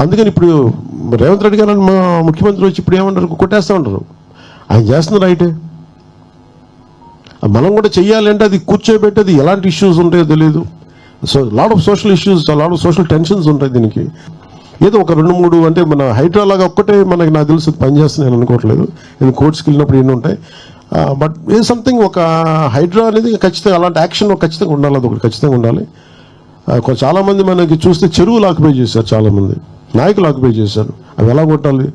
అందుకని ఇప్పుడు రేవంత్ రెడ్డి గారు మా ముఖ్యమంత్రి వచ్చి ఇప్పుడు ఏమంటారు? కొట్టేస్తూ ఉంటారు. ఆయన చేస్తున్న రైటే. మనం కూడా చెయ్యాలంటే అది కూర్చోబెట్టి అది ఎలాంటి ఇష్యూస్ ఉంటాయో తెలియదు so lot of social issues lot of social tensions ఉంటాయి దీనికి. ఏదో ఒక రెండు మూడు అంటే మన హైడ్రా లాగా ఒక్కటే మనకి నాకు తెలుసు పనిచేస్తుంది నేను అనుకోవట్లేదు. నేను కోర్ట్స్కి వెళ్ళినప్పుడు ఎన్ని ఉంటాయి. బట్ ఏ సంథింగ్ ఒక హైడ్రా అనేది ఖచ్చితంగా అలాంటి యాక్షన్ ఖచ్చితంగా ఉండాలి. అది ఒకటి ఖచ్చితంగా ఉండాలి. చాలామంది మనకి చూస్తే చెరువులు ఆక్యుపై చేశారు చాలామంది. నాయకులు ఆక్యుపై చేశారు. అవి ఎలా కొట్టాలి?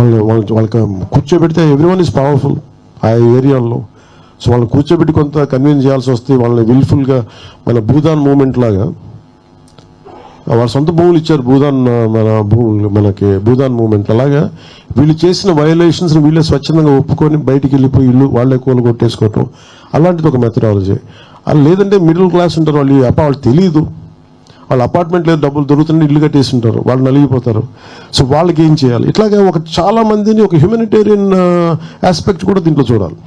వాళ్ళు వాళ్ళు వాళ్ళకి కూర్చోబెడితే ఎవ్రీ వన్ పవర్ఫుల్ ఆ ఏరియాలో సో వాళ్ళని కూర్చోబెట్టి కొంత కన్విన్స్ చేయాల్సి వస్తే వాళ్ళని విల్ఫుల్గా మన భూదాన్ మూమెంట్ లాగా వాళ్ళ సొంత భూములు ఇచ్చారు భూదాన్ మన భూములు మనకి భూదాన్ మూమెంట్ అలాగా. వీళ్ళు చేసిన వయలేషన్స్ వీళ్ళే స్వచ్ఛందంగా ఒప్పుకొని బయటికి వెళ్ళిపోయి ఇల్లు వాళ్ళే కూల కొట్టేసుకోవటం అలాంటిది ఒక మెథడాలజీ అలా లేదంటే మిడిల్ క్లాస్ ఉంటారు వాళ్ళు అప్ప వాళ్ళు తెలియదు వాళ్ళ అపార్ట్మెంట్ లేదు డబ్బులు దొరుకుతుంటే ఇల్లు కట్టేసి ఉంటారు వాళ్ళు నలిగిపోతారు. సో వాళ్ళకి ఏం చేయాలి? ఇట్లాగే ఒక చాలా మందిని ఒక హ్యూమనిటేరియన్ ఆస్పెక్ట్ కూడా దీంట్లో చూడాలి.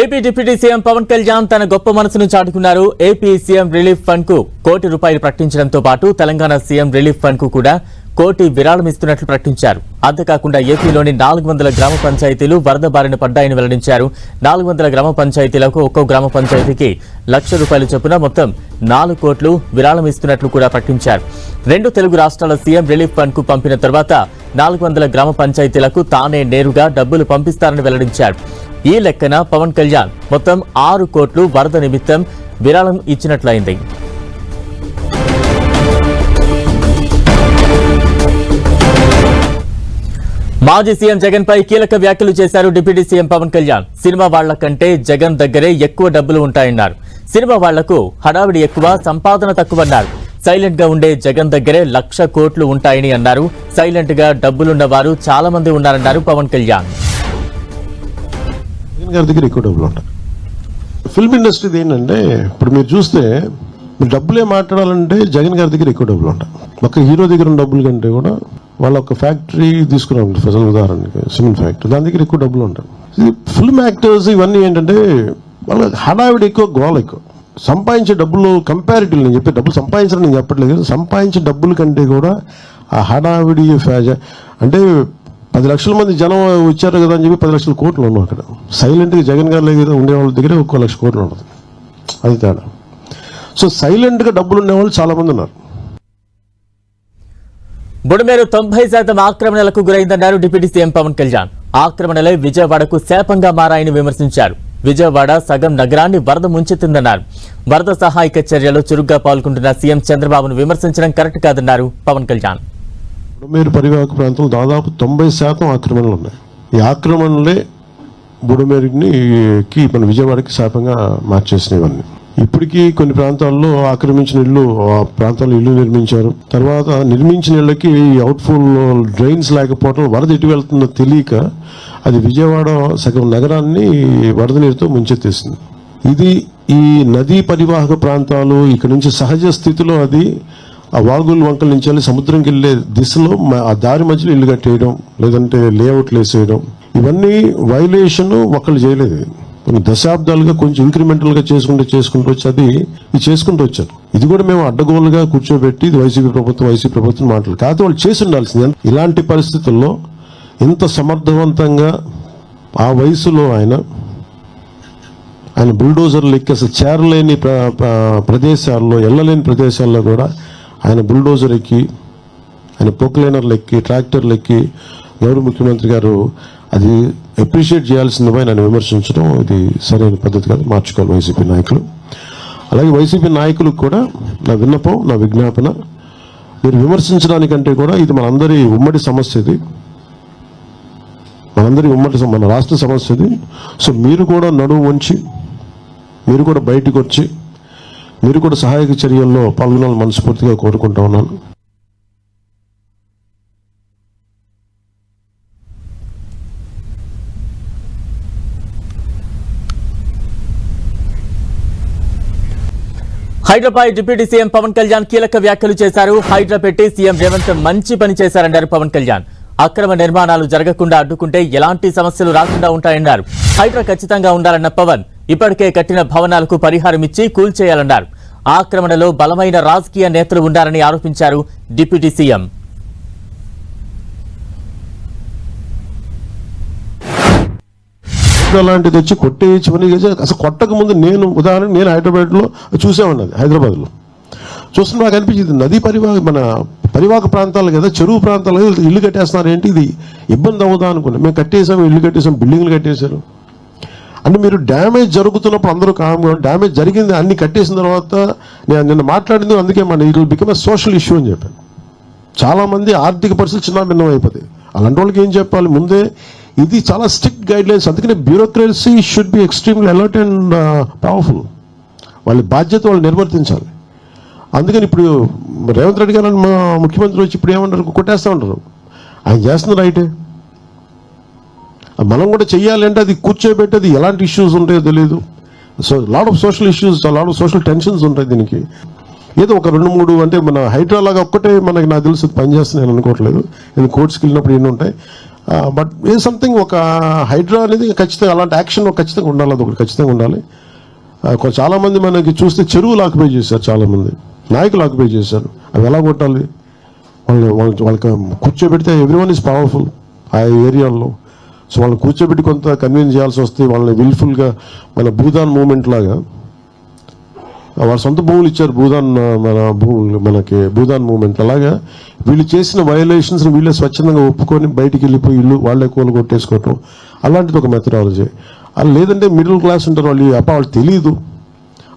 AP deputy CM Pawan Kalyan తన గొప్ప మనసును చాటుకున్నారు. ఏపీ సీఎం రిలీఫ్ ఫండ్కు కోటి రూపాయలు ప్రకటించడంతో పాటు తెలంగాణ సీఎం రిలీఫ్ ఫండ్కు కూడా కోటి విరాళం ఇస్తున్నట్లు ప్రకటించారు. అంతేకాకుండా ఏపీలోని నాలుగు వందల గ్రామ పంచాయతీలు వరద బారిన పడ్డాయని వెల్లడించారు. నాలుగు వందల గ్రామ పంచాయతీలకు ఒక్కో గ్రామ పంచాయతీకి లక్ష రూపాయలు చొప్పున మొత్తం నాలుగు కోట్లు విరాళం ఇస్తున్నట్లు కూడా ప్రకటించారు. రెండు తెలుగు రాష్ట్రాల సీఎం రిలీఫ్ ఫండ్కు పంపిన తర్వాత నాలుగు వందల గ్రామ పంచాయతీలకు తానే నేరుగా డబ్బులు పంపిస్తారని వెల్లడించారు. ఈ లెక్కన పవన్ కళ్యాణ్ మొత్తం ఆరు కోట్లు వరద నిమిత్తం విరాళం ఇచ్చినట్లయింది. మాజీ సీఎం జగన్ పై కీలక వ్యాఖ్యలు చేశారు deputy CM Pawan Kalyan. Cinema వాళ్ళ కంటే జగన్ దగ్గరే ఎక్కువ డబ్బులు ఉంటాయన్నారు. సినిమా వాళ్ళకు హడావిడి ఎక్కువ సంపాదన తక్కువన్నారు. సైలెంట్గా ఉండే జగన్ దగ్గరే లక్ష కోట్లు ఉంటాయని అన్నారు. సైలెంట్గా డబ్బులున్న వారు చాలా మంది ఉన్నారన్నారు పవన్ కళ్యాణ్. జగన్ దగ్గర ఎక్కువ డబ్బులు ఉంటాయి. ఫిల్మ్ ఇండస్ట్రీది ఏంటంటే ఇప్పుడు మీరు చూస్తే డబ్బులే మాట్లాడాలంటే జగన్ గారి దగ్గర ఎక్కువ డబ్బులు ఉంటాయి. ఒక హీరో దగ్గర ఉన్న డబ్బుల కంటే కూడా వాళ్ళ ఒక ఫ్యాక్టరీ తీసుకున్నాం ఫస్ట్ ఉదాహరణకి సిమెంట్ ఫ్యాక్టరీ. దాని దగ్గర ఎక్కువ డబ్బులు ఉంటాయి. ఇది ఫిల్మ్ యాక్టర్స్ ఇవన్నీ ఏంటంటే వాళ్ళ హడావిడి ఎక్కువ గోల ఎక్కువ. సంపాదించే డబ్బులు కంపారిటివ్ నేను చెప్పే డబ్బులు సంపాదించడం నేను చెప్పట్లేదు సంపాదించే డబ్బుల కంటే కూడా ఆ హడావిడి ఫ్యాజ అంటే పది లక్షల మంది జనం వచ్చారు కదా అని చెప్పి పది లక్షల కోట్లు ఉన్నాం అక్కడ. సైలెంట్గా జగన్ గారి దగ్గర ఉండే వాళ్ళ దగ్గర ఒక్కో లక్ష కోట్లు ఉండదు. అది తేడా. సో సైలెంట్గా డబ్బులు ఉండేవాళ్ళు చాలామంది ఉన్నారు. బుడమేరు తొంభై శాతం ఆక్రమణలకు గురైందన్నారు డిప్యూటీ సీఎం పవన్ కళ్యాణ్. ఆక్రమణలే విజయవాడకు శాపంగా మారాయని విమర్శించారు. విజయవాడ సగం నగరాన్ని వరద ముంచెత్తిందన్నారు. వరద సహాయక చర్యలో చురుగ్గా పాల్గొంటున్న సీఎం చంద్రబాబును విమర్శించడం కరెక్ట్ కాదన్నారు పవన్ కళ్యాణ్. బుడమేరు పరివాహక ప్రాంతంలో దాదాపు తొంభై శాతం ఆక్రమణలు ఉన్నాయి. ఈ ఆక్రమణలే బుడమేరుని మన విజయవాడకి శాపంగా మార్చేసినవన్నీ ఇప్పటికీ కొన్ని ప్రాంతాల్లో ఆక్రమించిన ఇల్లు ఆ ప్రాంతాల్లో ఇల్లు నిర్మించారు. తర్వాత నిర్మించిన ఇళ్ళకి అవుట్ఫుల్ డ్రైన్స్ లేకపోవడం వరద ఎటు వెళ్తుందో తెలియక అది విజయవాడ సగం నగరాన్ని వరద నీరుతో ముంచెత్తేసింది. ఇది ఈ నదీ పరివాహక ప్రాంతాలు ఇక్కడ నుంచి సహజ స్థితిలో అది ఆ వాగుల వంకల నుంచి వెళ్ళి సముద్రంకి వెళ్ళే దిశలో ఆ దారి మధ్యలో ఇల్లు కట్టేయడం లేదంటే లేఅవుట్లు వేసేయడం. ఇవన్నీ వైలేషన్ ఒకళ్ళు చేయలేదు. కొన్ని దశాబ్దాలుగా కొంచెం ఇంక్రిమెంటల్గా చేసుకుంటూ చేసుకుంటూ వచ్చి అది ఇది చేసుకుంటూ వచ్చారు. ఇది కూడా మేము అడ్డగోలుగా కూర్చోబెట్టి ఇది వైసీపీ ప్రభుత్వం వైసీపీ ప్రభుత్వం మాటలు. కాదు వాళ్ళు చేసి ఉండాల్సింది ఇలాంటి పరిస్థితుల్లో ఇంత సమర్థవంతంగా ఆ వయసులో ఆయన ఆయన బుల్డోజర్లు ఎక్కి అసలు చేరలేని ప్రదేశాల్లో వెళ్ళలేని ప్రదేశాల్లో కూడా ఆయన బుల్డోజర్ ఎక్కి ఆయన పొక్లైనర్లు ఎక్కి ట్రాక్టర్లు ఎక్కి గౌరవ ముఖ్యమంత్రి గారు అది అప్రిషియేట్ చేయాల్సిందిపై నన్ను విమర్శించడం ఇది సరైన పద్ధతి కాదు. మార్చుకోవాలి వైసీపీ నాయకులు. అలాగే వైసీపీ నాయకులకు కూడా నా విన్నపం నా విజ్ఞాపన మీరు విమర్శించడానికంటే కూడా ఇది మనందరి ఉమ్మడి సమస్య ఇది. మనందరి ఉమ్మడి మన రాష్ట్ర సమస్య ఇది. సో మీరు కూడా నడువు వంచి మీరు కూడా బయటకు వచ్చి మీరు కూడా సహాయక చర్యల్లో పాల్గొనాలని మనస్ఫూర్తిగా కోరుకుంటా ఉన్నాను. హైదరాబాద్ డిప్యూటీ సీఎం పవన్ కళ్యాణ్ కీలక వ్యాఖ్యలు చేశారు. హైదరాబాద్ సీఎం రేవంత్ మంచి పని చేశారన్నారు పవన్ కళ్యాణ్. అక్రమ నిర్మాణాలు జరగకుండా అడ్డుకుంటే ఎలాంటి సమస్యలు రాకుండా ఉంటాయన్నారు. హైడ్రా ఖచ్చితంగా ఉండాలన్న పవన్ ఇప్పటికే కట్టిన భవనాలకు పరిహారం ఇచ్చి కూల్చేయాలన్నారు. ఆక్రమణలో బలమైన రాజకీయ నేతలు ఉన్నారని ఆరోపించారు డిప్యూటీ సీఎం. అలాంటిది వచ్చి కొట్టేయచ్చు అని అసలు కొట్టక ముందు నేను ఉదాహరణ నేను హైదరాబాద్లో చూసామన్నది హైదరాబాద్లో. చూస్తున్న నాకు అనిపించింది నదీ పరివాహ మన పరివాహక ప్రాంతాలు కదా చెరువు ప్రాంతాలు కదా ఇల్లు కట్టేస్తున్నారు. ఏంటి ఇది? ఇబ్బంది అవుదా అనుకున్నా. మేము కట్టేసాం ఇల్లు కట్టేసాం బిల్డింగ్లు కట్టేశారు. అంటే మీరు డ్యామేజ్ జరుగుతున్నప్పుడు అందరూ కామ్గా డ్యామేజ్ జరిగింది అన్ని కట్టేసిన తర్వాత నేను నిన్న మాట్లాడింది అందుకే మన it become a social issue అని చెప్పాను. చాలా మంది ఆర్థిక పరిస్థితులు చిన్న భిన్నం అయిపోతాయి. అలాంటి వాళ్ళకి ఏం చెప్పాలి? ముందే ఇది చాలా స్ట్రిక్ట్ గైడ్లైన్స్ అందుకనే bureaucracy should be extremely alert and powerful వాళ్ళ బాధ్యత వాళ్ళు నిర్వర్తించాలి. అందుకని ఇప్పుడు రేవంత్ రెడ్డి గారు మా ముఖ్యమంత్రి వచ్చి ఇప్పుడు ఏమంటారు? కొట్టేస్తూ ఉంటారు. ఆయన చేస్తున్న రైటే. మనం కూడా చెయ్యాలి అంటే అది కూర్చోబెట్టి అది ఎలాంటి ఇష్యూస్ ఉంటాయో తెలియదు so lot of social issues lot of social tensions ఉంటాయి దీనికి. ఏదో ఒక రెండు మూడు అంటే మన హైడ్రా లాగా ఒక్కటే మనకి నాకు తెలుసు పనిచేస్తుంది నేను అనుకోవట్లేదు. ఇది కోర్ట్స్కి వెళ్ళినప్పుడు ఎన్ని ఉంటాయి? బట్ ఏ సంథింగ్ ఒక హైడ్రా అనేది ఖచ్చితంగా అలాంటి యాక్షన్ ఖచ్చితంగా ఉండాలి అది ఒకటి ఖచ్చితంగా ఉండాలి. చాలామంది మనకి చూస్తే చెరువులు ఆక్యుపై చేశారు చాలామంది. నాయకులు ఆక్యుపై చేశారు. అవి ఎలా కొట్టాలి? వాళ్ళు వాళ్ళ- వాళ్ళకి కూర్చోబెడితే ఎవ్రీ వన్ పవర్ఫుల్ ఆ ఏరియాల్లో సో వాళ్ళని కూర్చోబెట్టి కొంత కన్విన్స్ చేయాల్సి వస్తే వాళ్ళని విల్ఫుల్గా మన భూదాన్ మూమెంట్ లాగా వాళ్ళ సొంత భూములు ఇచ్చారు. భూదాన్ మన భూములు మనకి భూదాన్ మూమెంట్ అలాగా వీళ్ళు చేసిన వయలేషన్స్ వీళ్ళే స్వచ్ఛందంగా ఒప్పుకొని బయటికి వెళ్ళిపోయి ఇల్లు వాళ్ళే కూల కొట్టేసుకోవటం అలాంటిది ఒక మెథడాలజీ అది లేదంటే మిడిల్ క్లాస్ ఉంటారు వాళ్ళు అప్ప వాళ్ళు తెలియదు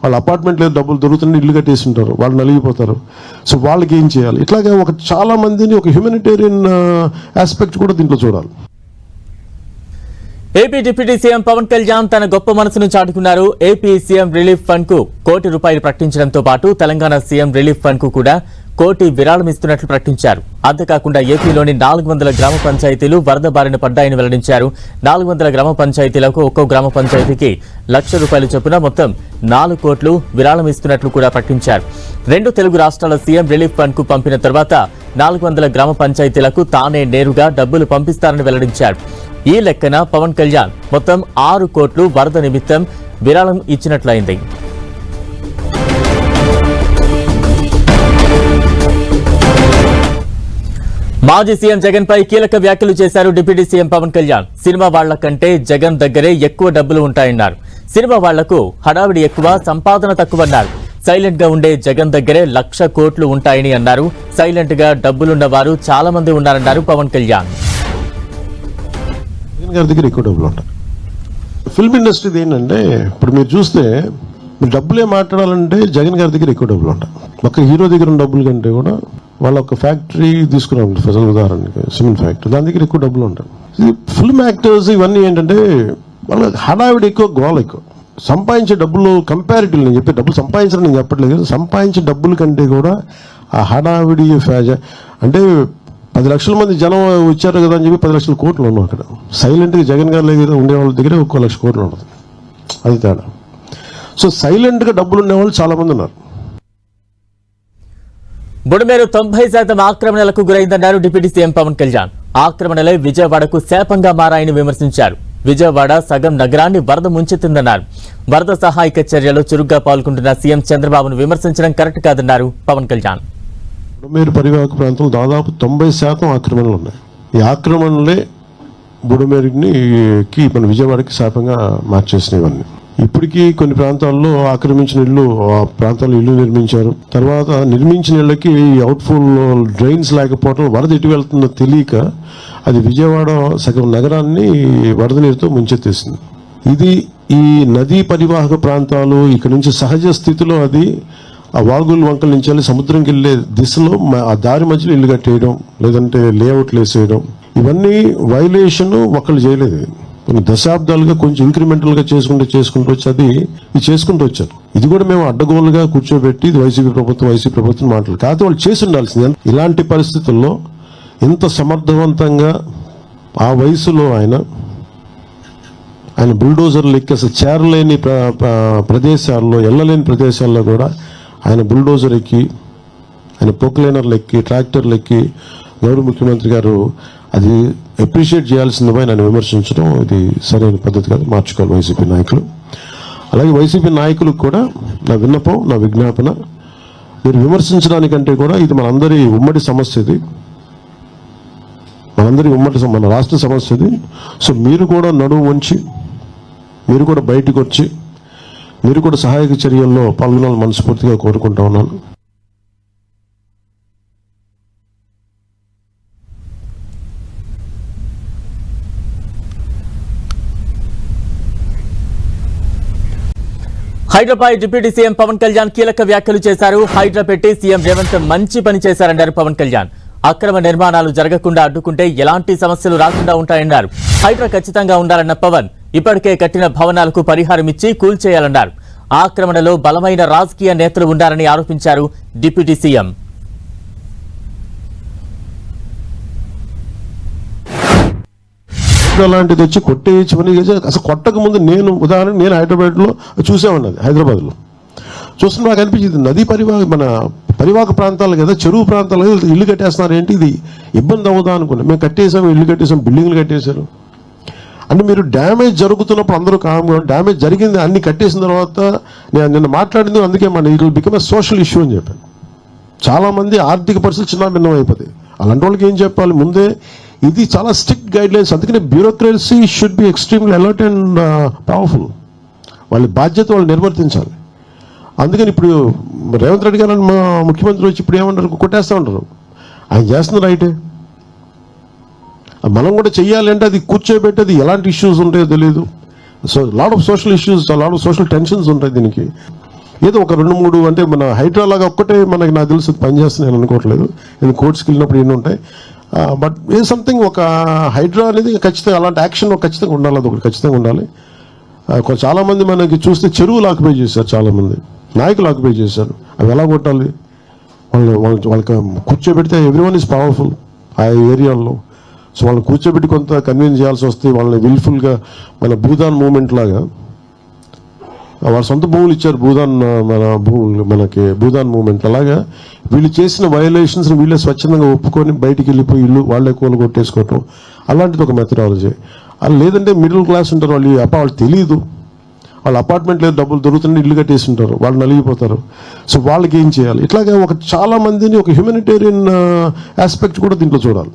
వాళ్ళ అపార్ట్మెంట్ లేదు డబ్బులు దొరుకుతుంటే ఇల్లు కట్టేసి ఉంటారు వాళ్ళు నలిగిపోతారు. సో వాళ్ళకి ఏం చేయాలి? ఇట్లాగే ఒక చాలా మందిని ఒక హ్యూమనిటేరియన్ ఆస్పెక్ట్ uh, కూడా దీంట్లో చూడాలి. AP deputy CM Pawan Kalyan తన గొప్ప మనసును చాటుకున్నారు. ఏపీ సీఎం రిలీఫ్ ఫండ్కు కోటి రూపాయలు ప్రకటించడంతో పాటు తెలంగాణ సీఎం రిలీఫ్ ఫండ్కు కూడా కోటి విరాళం ఇస్తున్నట్లు ప్రకటించారు. అంతేకాకుండా ఏపీలోని నాలుగు వందల గ్రామ పంచాయతీలు వరద బారిన పడ్డాయని వెల్లడించారు. నాలుగు వందల గ్రామ పంచాయతీలకు ఒక్కో గ్రామ పంచాయతీకి లక్ష రూపాయలు చొప్పున మొత్తం నాలుగు కోట్లు విరాళం ఇస్తున్నట్లు కూడా ప్రకటించారు. రెండు తెలుగు రాష్ట్రాల సీఎం రిలీఫ్ ఫండ్కు పంపిన తర్వాత నాలుగు వందల గ్రామ పంచాయతీలకు తానే నేరుగా డబ్బులు పంపిస్తారని వెల్లడించారు. ఈ లెక్కన పవన్ కళ్యాణ్ మొత్తం ఆరు కోట్లు వరద నిమిత్తం విరాళం ఇచ్చినట్లయింది. మాజీ సీఎం జగన్ పై కీలక వ్యాఖ్యలు చేశారు deputy CM Pawan Kalyan. Cinema వాళ్ళ కంటే జగన్ దగ్గరే ఎక్కువ డబ్బులు ఉంటాయన్నారు. సినిమా వాళ్ళకు హడావిడి ఎక్కువ సంపాదన తక్కువన్నారు. సైలెంట్గా ఉండే జగన్ దగ్గరే లక్ష కోట్లు ఉంటాయని అన్నారు. సైలెంట్గా డబ్బులున్న వారు చాలా మంది ఉన్నారన్నారు పవన్ కళ్యాణ్. జగన్ గారి దగ్గర ఎక్కువ డబ్బులు ఉంటాయి. ఫిల్మ్ ఇండస్ట్రీది ఏంటంటే ఇప్పుడు మీరు చూస్తే మీరు డబ్బులే మాట్లాడాలంటే జగన్ గారి దగ్గర ఎక్కువ డబ్బులు ఉంటాయి. ఒక హీరో దగ్గర ఉన్న డబ్బుల కంటే కూడా వాళ్ళ ఒక ఫ్యాక్టరీ తీసుకున్నాం. ఫసల్ ఉదాహరణకి సిమెంట్ ఫ్యాక్టరీ దాని దగ్గర ఎక్కువ డబ్బులు ఉంటాయి. ఇది ఫిల్మ్ యాక్టర్స్ ఇవన్నీ ఏంటంటే వాళ్ళ హడావిడి ఎక్కువ గోల ఎక్కువ. సంపాదించే డబ్బులు కంపారిటివ్ నేను చెప్పే డబ్బులు సంపాదించడం నేను చెప్పట్లేదు సంపాదించే డబ్బుల కంటే కూడా ఆ హడావిడి ఫ్యాజ అంటే పది లక్షల మంది జనం వచ్చారు కదా అని చెప్పి పది లక్షల కోట్లు ఉన్నాం అక్కడ. సైలెంట్గా జగన్ గారి దగ్గర ఉండే వాళ్ళ దగ్గర ఒక్కో లక్ష కోట్లు ఉండదు అది తేడా. సో సైలెంట్గా డబ్బులు ఉండేవాళ్ళు చాలామంది ఉన్నారు. బుడమేరు తొంభై శాతం ఆక్రమణలకు గురైందన్నారు డిప్యూటీ సీఎం పవన్ కళ్యాణ్. ఆక్రమణలే విజయవాడకు శాపంగా మారాయని విమర్శించారు. విజయవాడ సగం నగరాన్ని వరద ముంచెత్తిందన్నారు. వరద సహాయక చర్యలో చురుగ్గా పాల్గొంటున్న సీఎం చంద్రబాబును విమర్శించడం కరెక్ట్ కాదన్నారు పవన్ కళ్యాణ్. బుడమేరు పరివాహక ప్రాంతంలో దాదాపు తొంభై శాతం ఆక్రమణలు ఉన్నాయి. ఈ ఆక్రమణలే బుడమేరుని కి మన విజయవాడకి శాపంగా మార్చేసినవన్నీ. ఇప్పటికీ కొన్ని ప్రాంతాల్లో ఆక్రమించిన ఇల్లు ఆ ప్రాంతాల్లో ఇల్లు నిర్మించారు. తర్వాత నిర్మించిన ఇళ్ళకి అవుట్ఫుల్ డ్రైన్స్ లేకపోవడం వరద ఎటు వెళ్తుందో తెలియక అది విజయవాడ సగం నగరాన్ని వరద నీరుతో ముంచెత్తేసింది. ఇది ఈ నదీ పరివాహక ప్రాంతాలు ఇక్కడ నుంచి సహజ స్థితిలో అది ఆ వాగులు వంకల నుంచి వెళ్ళి సముద్రంకి వెళ్ళే దిశలో ఆ దారి మధ్యలో ఇల్లు కట్టేయడం లేదంటే లేఅవుట్లు వేసేయడం ఇవన్నీ వైలేషన్ ఒకళ్ళు చేయలేదు. కొన్ని దశాబ్దాలుగా కొంచెం ఇంక్రిమెంటల్గా చేసుకుంటూ చేసుకుంటూ వచ్చి అది ఇది చేసుకుంటూ వచ్చారు. ఇది కూడా మేము అడ్డగోలుగా కూర్చోబెట్టి ఇది వైసీపీ ప్రభుత్వం వైసీపీ ప్రభుత్వం మాటలు కాదు వాళ్ళు చేసి ఉండాల్సింది ఇలాంటి పరిస్థితుల్లో ఇంత సమర్థవంతంగా ఆ వయసులో ఆయన ఆయన బుల్డోజర్లు ఎక్కి అసలు చేరలేని ప్ర- ప్రదేశాల్లో వెళ్ళలేని ప్రదేశాల్లో కూడా ఆయన బుల్డోజర్ ఎక్కి ఆయన పొక్లైనర్లు ఎక్కి ట్రాక్టర్లు ఎక్కి గౌరవ ముఖ్యమంత్రి గారు అది అప్రిషియేట్ చేయాల్సిందిపై నన్ను విమర్శించడం ఇది సరైన పద్ధతి కాదు. మార్చుకోవాలి వైసీపీ నాయకులు. అలాగే వైసీపీ నాయకులకు కూడా నా విన్నపం నా విజ్ఞాపన మీరు విమర్శించడానికంటే కూడా ఇది మనందరి ఉమ్మడి సమస్య ఇది. మనందరి ఉమ్మడి మన రాష్ట్ర సమస్య ఇది. సో మీరు కూడా నడువు వంచి మీరు కూడా బయటకు వచ్చి మీరు కూడా సహాయక చర్యల్లో పాల్గొనాలని మనస్ఫూర్తిగా కోరుకుంటా ఉన్నాను. హైదరాబాద్ డిప్యూటీ సీఎం పవన్ కళ్యాణ్ కీలక వ్యాఖ్యలు చేశారు. హైడ్రా పెట్టి సీఎం రేవంత్ మంచి పని చేశారన్నారు పవన్ కళ్యాణ్. అక్రమ నిర్మాణాలు జరగకుండా అడ్డుకుంటే ఎలాంటి సమస్యలు రాకుండా ఉంటాయన్నారు. హైడ్రా ఖచ్చితంగా ఉండాలన్న పవన్. ఇప్పటికే కట్టిన భవనాలకు పరిహారం ఇచ్చి కూల్చేయాలన్నారు. ఆక్రమణలో బలమైన రాజకీయ నేతలు ఉండారని ఆరోపించారు డిప్యూటీ సీఎం. అలాంటిది వచ్చి కొట్టేయచ్చు పని చేసి అసలు కొట్టక ముందు నేను ఉదాహరణ నేను హైదరాబాద్లో చూసామన్నది హైదరాబాద్లో. చూస్తున్న నాకు అనిపించింది నదీ పరివాహ మన పరివాహక ప్రాంతాలు కదా చెరువు ప్రాంతాలు ఇల్లు కట్టేస్తున్నారు ఏంటి ఇది? ఇబ్బంది అవుదా అనుకున్నాం. మేము కట్టేసాం ఇల్లు కట్టేసాం బిల్డింగ్లు కట్టేశారు. అంటే మీరు డ్యామేజ్ జరుగుతున్నప్పుడు అందరూ కాము డ్యామేజ్ జరిగింది అన్ని కట్టేసిన తర్వాత నేను నిన్న మాట్లాడింది అందుకే మన it become a social issue అని చెప్పాను. చాలా మంది ఆర్థిక పరిస్థితి చిన్న భిన్నం అయిపోతాయి అలాంటి వాళ్ళకి ఏం చెప్పాలి? ముందే ఇది చాలా స్ట్రిక్ట్ గైడ్ లైన్స్ అందుకనే bureaucracy should be extremely alert and powerful వాళ్ళ బాధ్యత వాళ్ళు నిర్వర్తించాలి. అందుకని ఇప్పుడు రేవంత్ రెడ్డి గారు మా ముఖ్యమంత్రి వచ్చి ఇప్పుడు ఏమంటారు? కొట్టేస్తా ఉంటారు. ఆయన చేస్తుంది రైటే. మనం కూడా చెయ్యాలంటే అది కూర్చోబెట్టేది అది ఎలాంటి ఇష్యూస్ ఉంటాయో తెలియదు so lot of social issues lot of social tensions ఉంటాయి దీనికి. ఏదో ఒక రెండు మూడు అంటే మన హైడ్రా లాగా ఒక్కటే మనకి నాకు తెలుసు పనిచేస్తుంది నేను అనుకోవట్లేదు. నేను కోర్ట్స్కి వెళ్ళినప్పుడు ఎన్ని ఉంటాయి. బట్ ఏ సంథింగ్ ఒక హైడ్రా అనేది ఖచ్చితంగా అలాంటి యాక్షన్ ఖచ్చితంగా ఉండాలి అది ఒకటి ఖచ్చితంగా ఉండాలి. చాలామంది మనకి చూస్తే చెరువులు ఆక్యుపై చేశారు చాలామంది. నాయకులు ఆక్యుపై చేశారు. అవి ఎలా కొట్టాలి? వాళ్ళు వాళ్ళకి కూర్చోబెడితే ఎవ్రీ వన్ ఇస్ పవర్ఫుల్ ఆ ఏరియాల్లో. సో వాళ్ళని కూర్చోబెట్టి కొంత కన్విన్స్ చేయాల్సి వస్తే వాళ్ళని విల్ఫుల్గా మన భూదాన్ మూమెంట్ లాగా వాళ్ళ సొంత భూములు ఇచ్చారు భూదాన్ మన భూములు మనకి భూదాన్ మూమెంట్ అలాగా వీళ్ళు చేసిన వయలేషన్స్ని వీళ్ళే స్వచ్ఛందంగా ఒప్పుకొని బయటికి వెళ్ళిపోయి ఇల్లు వాళ్ళే కూల కొట్టేసుకోవటం అలాంటిది ఒక మెథడాలజీ అది లేదంటే మిడిల్ క్లాస్ ఉంటారు వాళ్ళు అప్ప వాళ్ళు తెలియదు వాళ్ళ అపార్ట్మెంట్ లేదు డబ్బులు దొరుకుతుంటే ఇల్లు కట్టేసి ఉంటారు వాళ్ళు నలిగిపోతారు. సో వాళ్ళకి ఏం చేయాలి? ఇట్లాగే ఒక చాలా మందిని ఒక హ్యూమనిటేరియన్ ఆస్పెక్ట్ కూడా దీంట్లో చూడాలి.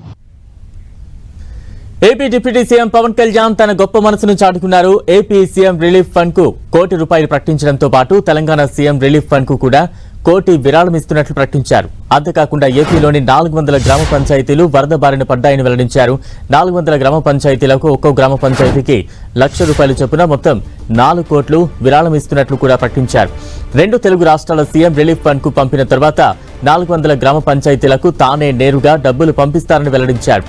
AP deputy CM Pawan Kalyan తన గొప్ప మనసును చాటుకున్నారు. ఏపీ సీఎం రిలీఫ్ ఫండ్కు కోటి రూపాయలు ప్రకటించడంతో పాటు తెలంగాణ సీఎం రిలీఫ్ ఫండ్కు కూడా కోటి విరాళం ఇస్తున్నట్లు ప్రకటించారు. అంతేకాకుండా ఏపీలోని నాలుగు వందల గ్రామ పంచాయతీలు వరద బారిన పడ్డాయని వెల్లడించారు. నాలుగు వందల గ్రామ పంచాయతీలకు ఒక్కో గ్రామ పంచాయతీకి లక్ష రూపాయలు చొప్పున మొత్తం నాలుగు కోట్లు విరాళం ఇస్తున్నట్లు కూడా ప్రకటించారు. రెండు తెలుగు రాష్ట్రాల సీఎం రిలీఫ్ ఫండ్కు పంపిన తర్వాత నాలుగు వందల గ్రామ పంచాయతీలకు తానే నేరుగా డబ్బులు పంపిస్తారని వెల్లడించారు.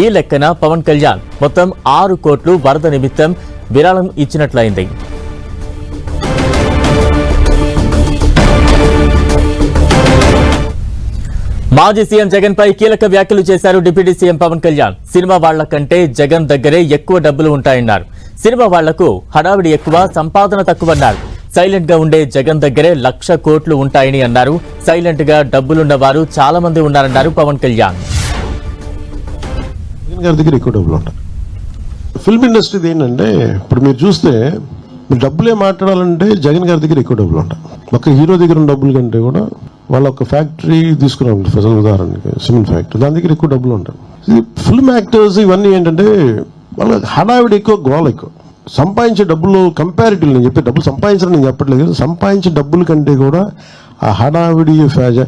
ఈ లెక్కన పవన్ కళ్యాణ్ మొత్తం ఆరు కోట్లు వరద నిమిత్తం విరాళం ఇచ్చినట్లయింది. మాజీ సీఎం జగన్ పై కీలక వ్యాఖ్యలు చేశారు deputy CM Pawan Kalyan. Cinema వాళ్ళ కంటే జగన్ దగ్గరే ఎక్కువ డబ్బులు ఉంటాయన్నారు. సినిమా వాళ్ళకు హడావిడి ఎక్కువ సంపాదన తక్కువన్నారు. సైలెంట్గా ఉండే జగన్ దగ్గరే లక్ష కోట్లు ఉంటాయని అన్నారు. సైలెంట్గా డబ్బులున్న వారు చాలా మంది ఉన్నారన్నారు పవన్ కళ్యాణ్. జగన్ గారి దగ్గర ఎక్కువ డబ్బులు ఉంటాయి. ఫిల్మ్ ఇండస్ట్రీది ఏంటంటే ఇప్పుడు మీరు చూస్తే మీరు డబ్బులే మాట్లాడాలంటే జగన్ గారి దగ్గర ఎక్కువ డబ్బులు ఉంటాయి. ఒక హీరో దగ్గర ఉన్న డబ్బుల కంటే కూడా వాళ్ళ ఒక ఫ్యాక్టరీ తీసుకున్నాం ఫస్ట్ ఉదాహరణకి సిమెంట్ ఫ్యాక్టరీ దాని దగ్గర ఎక్కువ డబ్బులు ఉంటాయి. ఇది ఫిల్మ్ యాక్టర్స్ ఇవన్నీ ఏంటంటే వాళ్ళ హడావిడి ఎక్కువ గోల ఎక్కువ. సంపాదించే డబ్బులు కంపారిటివ్ నేను చెప్పే డబ్బులు సంపాదించడం నేను చెప్పట్లేదు సంపాదించే డబ్బుల కంటే కూడా ఆ హడావిడి ఫ్యాజ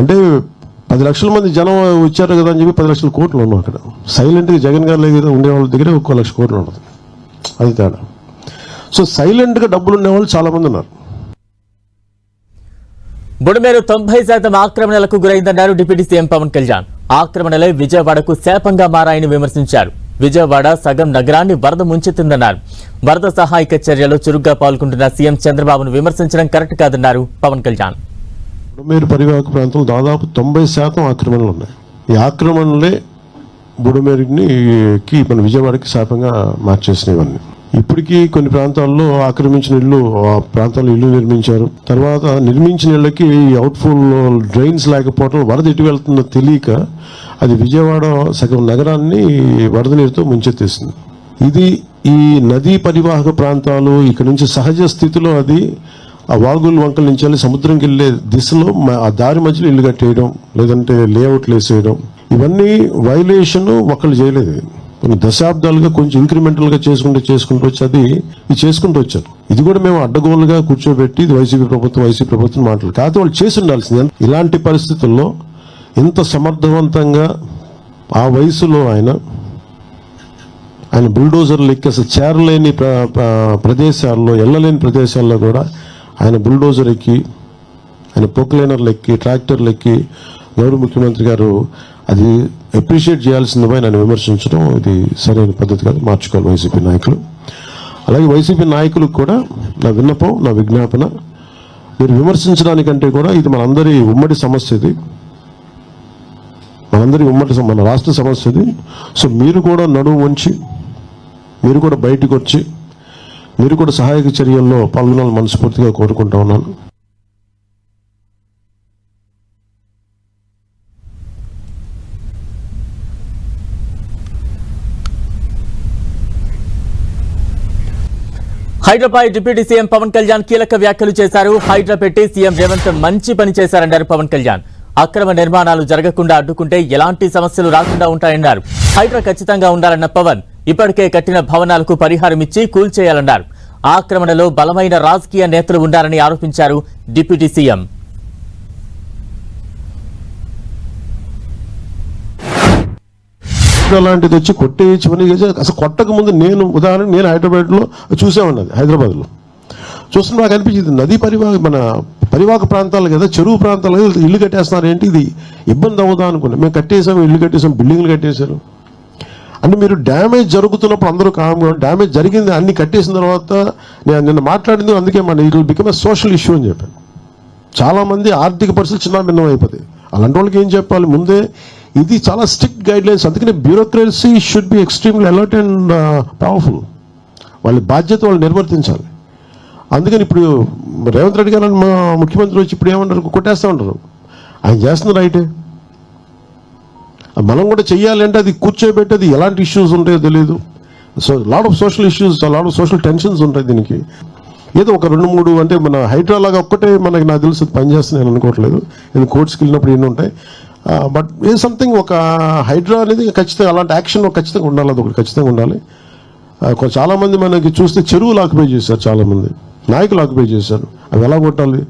అంటే పది లక్షల మంది జనం వచ్చారు కదా అని చెప్పి పది లక్షల కోట్లు ఉన్నాం అక్కడ. సైలెంట్గా జగన్ గారి దగ్గర ఉండే వాళ్ళ దగ్గర ఒక్కో లక్ష కోట్లు ఉండదు. అది తేడా. సో సైలెంట్గా డబ్బులు ఉండేవాళ్ళు చాలా మంది ఉన్నారు. బుడమేరు తొంభై శాతం ఆక్రమణలకు గురైందన్నారు డిప్యూటీ సీఎం పవన్ కళ్యాణ్. ఆక్రమణలే విజయవాడకు శాపంగా మారాయని విమర్శించారు. విజయవాడ సగం నగరాన్ని వరద ముంచెత్తిందన్నారు. వరద సహాయక చర్యలో చురుగ్గా పాల్గొంటున్న సీఎం చంద్రబాబును విమర్శించడం కరెక్ట్ కాదన్నారు పవన్ కళ్యాణ్. బుడమేరు పరివాహక ప్రాంతంలో దాదాపు తొంభై శాతం ఆక్రమణలు ఉన్నాయి. ఈ ఆక్రమణలే బుడమేరుని కి మన విజయవాడకి శాపంగా మార్చేసినవన్నీ ఇప్పటికీ కొన్ని ప్రాంతాల్లో ఆక్రమించిన ఇల్లు ఆ ప్రాంతాల్లో ఇల్లు నిర్మించారు. తర్వాత నిర్మించిన ఇళ్ళకి అవుట్ఫుల్ డ్రైన్స్ లేకపోవడం వరద ఎటు వెళ్తుందో తెలియక అది విజయవాడ సగం నగరాన్ని వరద నీరుతో ముంచెత్తేసింది. ఇది ఈ నదీ పరివాహక ప్రాంతాలు ఇక్కడ నుంచి సహజ స్థితిలో అది ఆ వాగులు వంకల నుంచి వెళ్ళి సముద్రంకి వెళ్ళే దిశలో ఆ దారి మధ్యలో ఇల్లు కట్టేయడం లేదంటే లేఅవుట్లు వేసేయడం ఇవన్నీ వైలేషన్ ఒకళ్ళు చేయలేదు. కొన్ని దశాబ్దాలుగా కొంచెం ఇంక్రిమెంటల్గా చేసుకుంటూ చేసుకుంటూ వచ్చి అది ఇది చేసుకుంటూ వచ్చారు. ఇది కూడా మేము అడ్డగోలుగా కూర్చోబెట్టి ఇది వైసీపీ ప్రభుత్వం వైసీపీ ప్రభుత్వం మాటలు కాదు వాళ్ళు చేసి ఉండాల్సింది ఇలాంటి పరిస్థితుల్లో ఇంత సమర్థవంతంగా ఆ వయసులో ఆయన ఆయన బుల్డోజర్లు ఎక్కి అసలు చేరలేని ప్రదేశాల్లో వెళ్ళలేని ప్రదేశాల్లో కూడా ఆయన బుల్డోజర్ ఎక్కి ఆయన పొక్లైనర్లు ఎక్కి ట్రాక్టర్లు ఎక్కి గౌరవ ముఖ్యమంత్రి గారు అది అప్రిషియేట్ చేయాల్సింది నన్ను విమర్శించడం ఇది సరైన పద్ధతి కాదు. మార్చుకోవాలి వైసీపీ నాయకులు. అలాగే వైసీపీ నాయకులకు కూడా నా విన్నపం నా విజ్ఞాపన మీరు విమర్శించడానికంటే కూడా ఇది మనందరి ఉమ్మడి సమస్య ఇది. మనందరి ఉమ్మడి మన రాష్ట్ర సమస్య ఇది. సో మీరు కూడా నడుము ఉంచి మీరు కూడా బయటకు వచ్చి మీరు కూడా సహాయక చర్యల్లో పాల్గొనాలని మనస్ఫూర్తిగా కోరుకుంటా ఉన్నాను. హైదరాబాద్ డిప్యూటీ సీఎం పవన్ కళ్యాణ్ కీలక వ్యాఖ్యలు చేశారు. హైడ్రా పెట్టి సీఎం రేవంత్ మంచి పని చేశారన్నారు పవన్ కళ్యాణ్. అక్రమ నిర్మాణాలు జరగకుండా అడ్డుకుంటే ఎలాంటి సమస్యలు రాకుండా ఉంటాయన్నారు. హైడ్రా ఖచ్చితంగా ఉండాలన్న పవన్. ఇప్పటికే కట్టిన భవనాలకు పరిహారం ఇచ్చి కూల్చేయాలన్నారు. ఆక్రమణలో బలమైన రాజకీయ నేతలు ఉండారని ఆరోపించారు డిప్యూటీ సీఎం. అలాంటిది వచ్చి కొట్టేయచ్చు అని చేసి అసలు కొట్టక ముందు నేను ఉదాహరణ నేను హైదరాబాద్లో చూసేవాడిని హైదరాబాద్లో. చూస్తున్న నాకు అనిపించింది నదీ పరివాహ మన పరివాహక ప్రాంతాలు కదా చెరువు ప్రాంతాలు ఇల్లు కట్టేస్తున్నారు. ఏంటి ఇది? ఇబ్బంది అవుదా అనుకున్నా. మేము కట్టేసాం ఇల్లు కట్టేసాం బిల్డింగ్లు కట్టేశారు. అంటే మీరు డ్యామేజ్ జరుగుతున్నప్పుడు అందరూ కాము డ్యామేజ్ జరిగింది అన్ని కట్టేసిన తర్వాత నేను నిన్న మాట్లాడింది అందుకే మన it become a social issue అని చెప్పాను. చాలామంది ఆర్థిక పరిస్థితి చిన్న భిన్నం అయిపోతాయి అలాంటి వాళ్ళకి ఏం చెప్పాలి? ముందే ఇది చాలా స్ట్రిక్ట్ గైడ్ లైన్స్ అందుకనే bureaucracy should be extremely alert and powerful వాళ్ళ బాధ్యత వాళ్ళు నిర్వర్తించాలి. అందుకని ఇప్పుడు రేవంత్ రెడ్డి గారు మా ముఖ్యమంత్రి వచ్చి ఇప్పుడు ఏమంటారు? కొట్టేస్తా ఉంటారు. ఆయన చేస్తుంది రైటే. మనం కూడా చెయ్యాలంటే అది కూర్చోబెట్టి అది ఎలాంటి ఇష్యూస్ ఉంటాయో తెలియదు so lot of social issues lot of social tensions ఉంటాయి దీనికి. ఏదో ఒక రెండు మూడు అంటే మన హైడ్రా లాగా ఒక్కటే మనకి నాకు తెలుసు పనిచేస్తుంది నేను అనుకోవట్లేదు. నేను కోర్ట్స్కి వెళ్ళినప్పుడు ఎన్ని ఉంటాయి. బట్ ఏ సంథింగ్ ఒక హైడ్రా అనేది ఖచ్చితంగా అలాంటి యాక్షన్ ఖచ్చితంగా ఉండాలి అది ఒకటి ఖచ్చితంగా ఉండాలి. చాలామంది మనకి చూస్తే చెరువులు ఆక్యుపై చేశారు చాలామంది. నాయకులు ఆక్యుపై చేశారు. అవి ఎలా కొట్టాలి?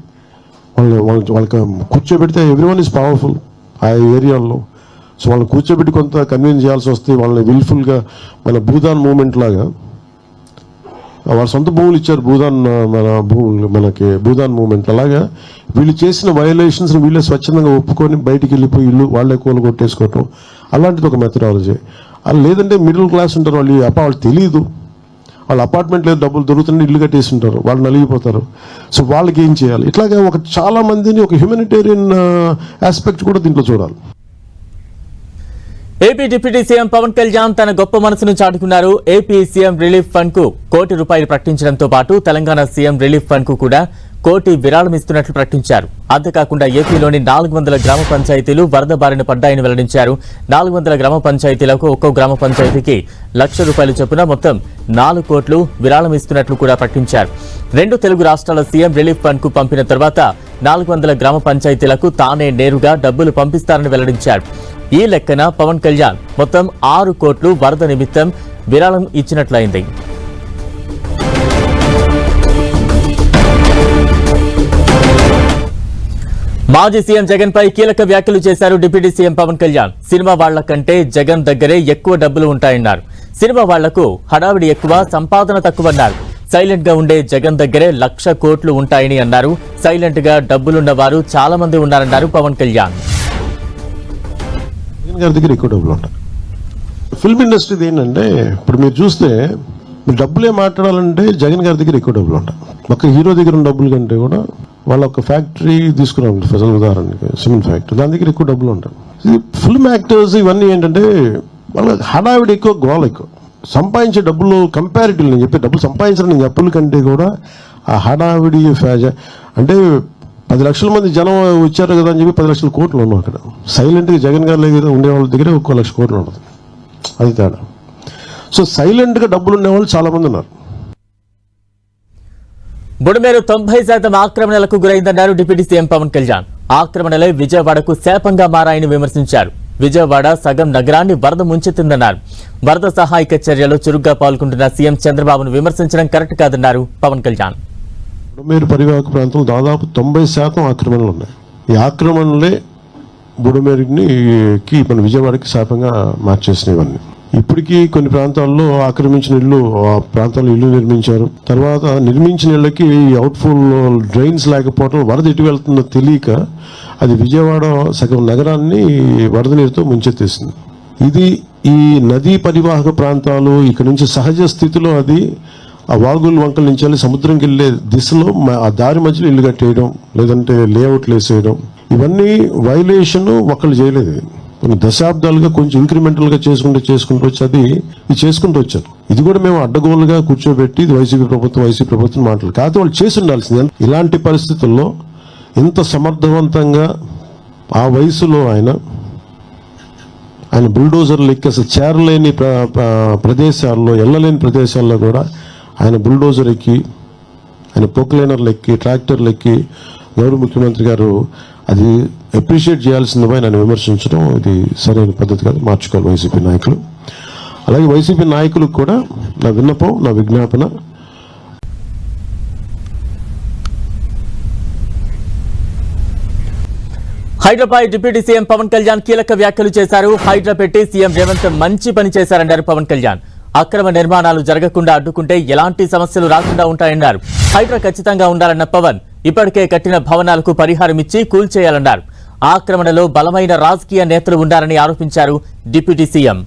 వాళ్ళు వాళ్ళ వాళ్ళకి కూర్చోబెడితే ఎవ్రీ వన్ ఇస్ పవర్ఫుల్ ఆ ఏరియాల్లో. సో వాళ్ళని కూర్చోబెట్టి కొంత కన్విన్స్ చేయాల్సి వస్తే వాళ్ళని విల్ఫుల్గా మన భూదాన్ మూమెంట్ లాగా వాళ్ళ సొంత భూములు ఇచ్చారు భూదాన్ మన భూములు మనకి భూదాన్ మూమెంట్ అలాగా వీళ్ళు చేసిన వయలేషన్స్ని వీళ్ళే స్వచ్ఛందంగా ఒప్పుకొని బయటికి వెళ్ళిపోయి ఇల్లు వాళ్ళే కూల కొట్టేసుకోవటం అలాంటిది ఒక మెథడాలజీ అలా లేదంటే మిడిల్ క్లాస్ ఉంటారు వాళ్ళు అప్ప వాళ్ళు తెలియదు వాళ్ళ అపార్ట్మెంట్ లేదు డబ్బులు దొరుకుతుంటే ఇల్లు కట్టేసి ఉంటారు వాళ్ళు నలిగిపోతారు. సో వాళ్ళకి ఏం చేయాలి? ఇట్లాగే ఒక చాలా మందిని ఒక హ్యూమనిటేరియన్ ఆస్పెక్ట్ కూడా దీంట్లో చూడాలి. AP deputy CM Pawan Kalyan తన గొప్ప మనసును చాటుకున్నారు. ఏపీ సీఎం రిలీఫ్ ఫండ్కు కోటి రూపాయలు ప్రకటించడంతో పాటు తెలంగాణ సీఎం రిలీఫ్ ఫండ్కు కూడా కోటి విరాళం ఇస్తున్నట్లు ప్రకటించారు. అంతేకాకుండా ఏపీలోని నాలుగు వందల గ్రామ పంచాయతీలు వరద బారిన పడ్డాయని వెల్లడించారు. నాలుగు వందల గ్రామ పంచాయతీలకు ఒక్కో గ్రామ పంచాయతీకి లక్ష రూపాయలు చొప్పున మొత్తం నాలుగు కోట్లు విరాళం ఇస్తున్నట్లు కూడా ప్రకటించారు. రెండు తెలుగు రాష్ట్రాల సీఎం రిలీఫ్ ఫండ్కు పంపిన తర్వాత నాలుగు వందల గ్రామ పంచాయతీలకు తానే నేరుగా డబ్బులు పంపిస్తారని వెల్లడించారు. ఈ లెక్కన పవన్ కళ్యాణ్ మొత్తం ఆరు కోట్లు వరద నిమిత్తం విరాళం ఇచ్చినట్లయింది. మాజీ సీఎం జగన్ పై కీలక వ్యాఖ్యలు చేశారు deputy CM Pawan Kalyan. Cinema వాళ్ళ కంటే జగన్ దగ్గరే ఎక్కువ డబ్బులు ఉంటాయన్నారు. సినిమా వాళ్ళకు హడావిడి ఎక్కువ సంపాదన తక్కువన్నారు. సైలెంట్గా ఉండే జగన్ దగ్గరే లక్ష కోట్లు ఉంటాయని అన్నారు. సైలెంట్గా డబ్బులున్న వారు చాలా మంది ఉన్నారన్నారు పవన్ కళ్యాణ్. దగ్గర ఎక్కువ డబ్బులు ఫిల్మ్ ఇండస్ట్రీ ఏంటంటే ఇప్పుడు మీరు చూస్తే మీరు డబ్బులే మాట్లాడాలంటే జగన్ గారి దగ్గర ఎక్కువ డబ్బులు ఉంటాయి. ఒక హీరో దగ్గర ఉన్న డబ్బుల కంటే కూడా వాళ్ళ ఒక ఫ్యాక్టరీ తీసుకున్నాం ఫస్ట్ ఉదాహరణకి సిమెంట్ ఫ్యాక్టరీ దాని దగ్గర ఎక్కువ డబ్బులు ఉంటాయి. ఇది ఫిల్మ్ యాక్టర్స్ ఇవన్నీ ఏంటంటే వాళ్ళ హడావిడి ఎక్కువ గోల ఎక్కువ. సంపాదించే డబ్బులు కంపారిటివ్ నేను చెప్పే డబ్బులు సంపాదించడం నేను చెప్పుల కంటే కూడా ఆ హడావిడి ఫ్యాజ అంటే పది లక్షల మంది జనం వచ్చారు కదా అని చెప్పి పది లక్షల కోట్లు ఉన్నాం అక్కడ. సైలెంట్గా జగన్ గారి దగ్గర ఉండే వాళ్ళ దగ్గర ఒక్కో లక్ష కోట్లు ఉండదు అది తేడా. సో సైలెంట్గా డబ్బులు ఉండేవాళ్ళు చాలా మంది ఉన్నారు. బుడమేరు తొంభై శాతం ఆక్రమణలకు గురైందన్నారు డిప్యూటీ సీఎం పవన్ కళ్యాణ్. ఆక్రమణలే విజయవాడకు శాపంగా మారాయని విమర్శించారు. విజయవాడ సగం నగరాన్ని వరద ముంచెత్తిందన్నారు. వరద సహాయక చర్యలో చురుగ్గా పాల్గొంటున్న సీఎం చంద్రబాబును విమర్శించడం కరెక్ట్ కాదన్నారు పవన్ కళ్యాణ్. బుడమేరు పరివాహక ప్రాంతంలో దాదాపు తొంభై శాతం ఆక్రమణలు ఉన్నాయి. ఈ ఆక్రమణలే బుడమేరుని మన విజయవాడకి శాపంగా మార్చేసినవన్నీ ఇప్పటికీ కొన్ని ప్రాంతాల్లో ఆక్రమించిన ఇల్లు ఆ ప్రాంతాల్లో ఇల్లు నిర్మించారు. తర్వాత నిర్మించిన ఇళ్ళకి అవుట్ఫుల్ డ్రైన్స్ లేకపోవడం వరద ఎటు వెళ్తుందో తెలియక అది విజయవాడ సగం నగరాన్ని వరద నీరుతో ముంచెత్తేసింది. ఇది ఈ నదీ పరివాహక ప్రాంతాలు ఇక్కడ నుంచి సహజ స్థితిలో అది ఆ వాగులు వంకల నుంచి వెళ్ళి సముద్రంకి వెళ్ళే దిశలో ఆ దారి మధ్యలో ఇల్లు కట్టేయడం లేదంటే లేఅవుట్లు వేసేయడం. ఇవన్నీ వైలేషన్ ఒకళ్ళు చేయలేదు. దశాబ్దాలుగా కొంచెం ఇంక్రిమెంటల్గా చేసుకుంటూ చేసుకుంటూ వచ్చి అది ఇది చేసుకుంటూ వచ్చారు. ఇది కూడా మేము అడ్డగోలుగా కూర్చోబెట్టి ఇది వైసీపీ ప్రభుత్వం వైసీపీ ప్రభుత్వం మాటలు కాదు. వాళ్ళు చేసి ఉండాల్సింది ఇలాంటి పరిస్థితుల్లో ఇంత సమర్థవంతంగా ఆ వయసులో ఆయన ఆయన బుల్డోజర్లు ఎక్కి అసలు చేరలేని ప్ర- ప్రదేశాల్లో వెళ్ళలేని ప్రదేశాల్లో కూడా ఆయన బుల్డోజర్ ఎక్కి ఆయన పొక్లైనర్లు ఎక్కి ట్రాక్టర్లు ఎక్కి గౌరవ ముఖ్యమంత్రి గారు అది అప్రిషియేట్ చేయాల్సిందిపై నన్ను విమర్శించడం ఇది సరైన పద్ధతి కాదు. మార్చుకోవాలి వైసీపీ నాయకులు. అలాగే వైసీపీ నాయకులకు కూడా నా విన్నపం నా విజ్ఞాపన. హైదరాబాద్ డిప్యూటీ సీఎం పవన్ కళ్యాణ్ కీలక వ్యాఖ్యలు చేశారు. హైదరాబాద్ పెట్టి సీఎం రేవంత్ మంచి పని చేశారన్నారు పవన్ కళ్యాణ్. అక్రమ నిర్మాణాలు జరగకుండా అడ్డుకుంటే ఎలాంటి సమస్యలు రాకుండా ఉంటాయన్నారు. హైడ్రా ఖచ్చితంగా ఉండాలన్న పవన్. ఇప్పటికే కట్టిన భవనాలకు పరిహారం ఇచ్చి కూల్చేయాలన్నారు. ఆక్రమణలో బలమైన రాజకీయ నేతలు ఉండాలని ఆరోపించారు డిప్యూటీ సీఎం.